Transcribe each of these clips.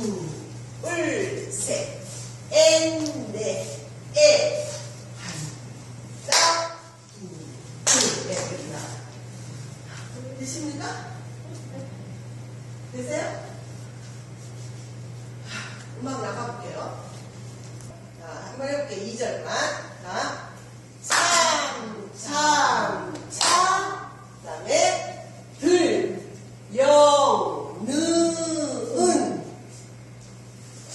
두, 셋, 엔, 넷, 에, 한, 짝, 두, 두, 에, 이렇게 되십니까? 되세요? 음악 나가볼게요. 자, 한번 해볼게요. 2절만.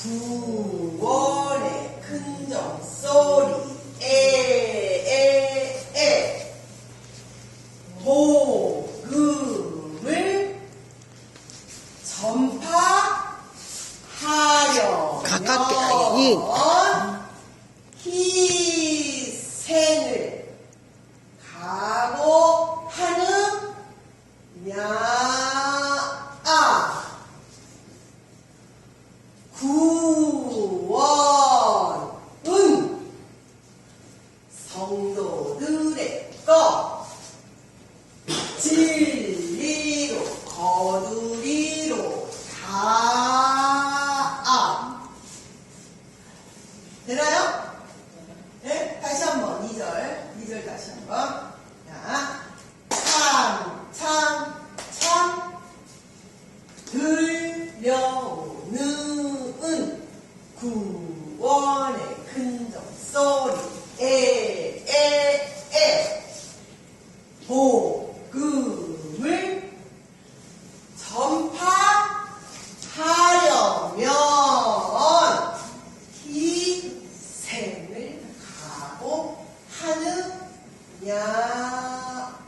구원의 큰정 소리. 에, 에, 에. 복음을 전파하려 가깝게 하니. 희생을 각오하는 야아 구원은 성도들의 것 진리로 거두리로 다 되나요? 네? 다시 한번 2절 2절 다시 한번 자, 참, 참, 참 들려오는 구원의 큰정 소리 에, 에, 에복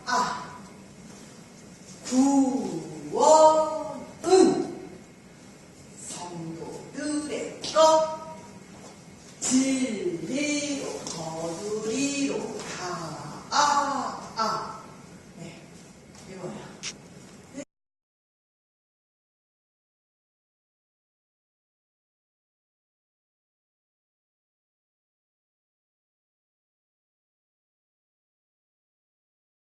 아. 구원은 성도들의 것. 진리로 거두리로 가아